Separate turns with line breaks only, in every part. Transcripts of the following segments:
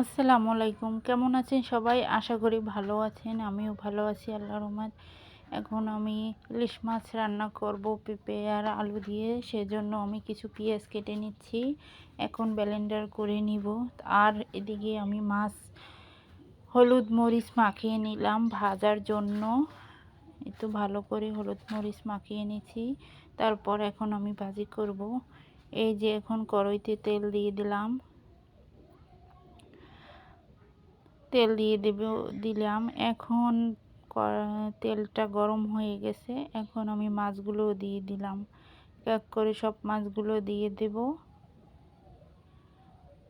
আসসালামু আলাইকুম। কেমন আছেন সবাই? আশা করি ভালো আছেন। আমিও ভালো আছি আল্লাহ রহমান এখন আমি ইলিশ মাছ রান্না করব, পেঁপে আর আলু দিয়ে। সেজন্য আমি কিছু পেঁয়াজ কেটে নিচ্ছি। এখন ব্লেন্ডার করে নিব। আর এদিকে আমি মাছ, হলুদ মরিচ মাখিয়ে নিলাম ভাজার জন্য। একটু ভালো করে হলুদ মরিচ মাখিয়ে নিচ্ছি। তারপর এখন আমি ভাজি করব। এই যে এখন কড়াইতে তেল দিয়ে দিলাম। তেল দিয়ে দেব, দিলাম। এখন তেলটা গরম হয়ে গেছে। এখন আমি মাছগুলো দিয়ে দিলাম। এক করে সব মাছগুলো দিয়ে দেব।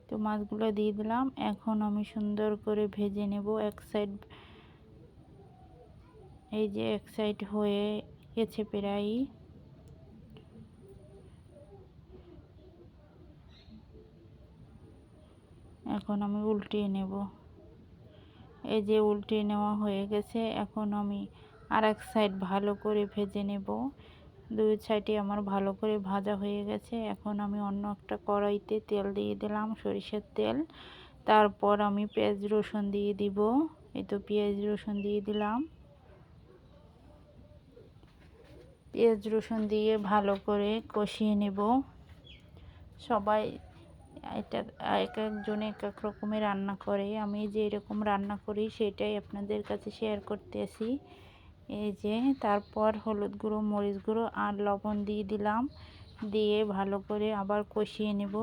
তো মাছগুলো দিয়ে দিলাম। এখন আমি সুন্দর করে ভেজে নেব এক সাইড। এই যে এক সাইড হয়ে গেছে প্রায়। এখন আমি উল্টিয়ে নেব। এই যে উল্টে নেওয়া হয়ে গেছে, এখন আমি আর এক সাইড ভালো করে ভেজে নেব। দুই সাইডে আমার ভালো করে ভাজা হয়ে গেছে। এখন আমি অন্য একটা কড়াইতে তেল দিয়ে দিলাম, সরিষার তেল। তারপর আমি পেঁয়াজ রসুন দিয়ে দিব। এই তো পেঁয়াজ রসুন দিয়ে দিলাম। পেঁয়াজ রসুন দিয়ে ভালো করে কষিয়ে নেব। সবাই এটা এক একজন এক এক রকমের রান্না করে। আমি যে এরকম রান্না করি সেটাই আপনাদের কাছে শেয়ার করতে আসি। এই যে, তারপর হলুদ গুঁড়ো, মরিচ গুঁড়ো আর লবণ দিয়ে দিলাম। দিয়ে ভালো করে আবার কষিয়ে নেব।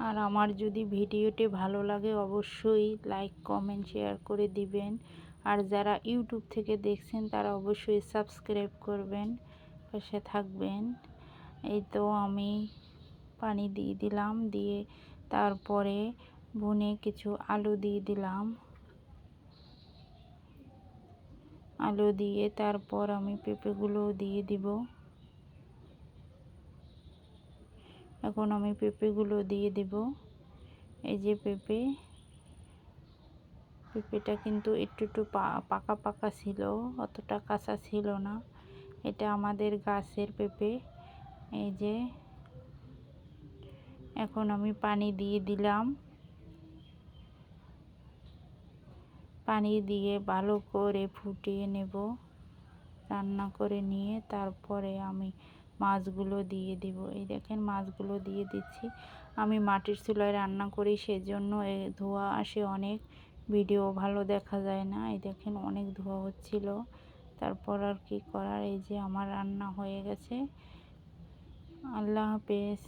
আর আমার যদি ভিডিওটি ভালো লাগে অবশ্যই লাইক কমেন্ট শেয়ার করে দিবেন। আর যারা ইউটিউব থেকে দেখছেন, তারা অবশ্যই সাবস্ক্রাইব করবেন, পাশে থাকবেন। এই তো আমি পানি দিয়ে দিলাম, দিয়ে তারপরে বুনে কিছু আলু দিয়ে দিলাম। আলু দিয়ে তারপর আমি পেঁপেগুলো দিয়ে দিব। এখন আমি পেঁপেগুলো দিয়ে দেব। এই যে পেঁপে। পেঁপেটা কিন্তু একটু একটু পাকা পাকা ছিল, অতটা কাঁচা ছিল না। এটা আমাদের গাছের পেঁপে। এই যে। এখন আমি পানি দিয়ে দিলাম। পানি দিয়ে ভালো করে ফুটিয়ে নেব। রান্না করে নিয়ে তারপরে আমি মাছগুলো দিয়ে দিব। এই দেখেন মাছগুলো দিয়ে দিচ্ছি। আমি মাটির চুলায় রান্না করি, সেজন্য ধোয়া আসে অনেক। ভিডিও ভালো দেখা যায় না। এই দেখেন অনেক ধোয়া হচ্ছিল। তারপর আর কি করার? এই যে আমার রান্না হয়ে গেছে। আল্লাহ হাফেজ।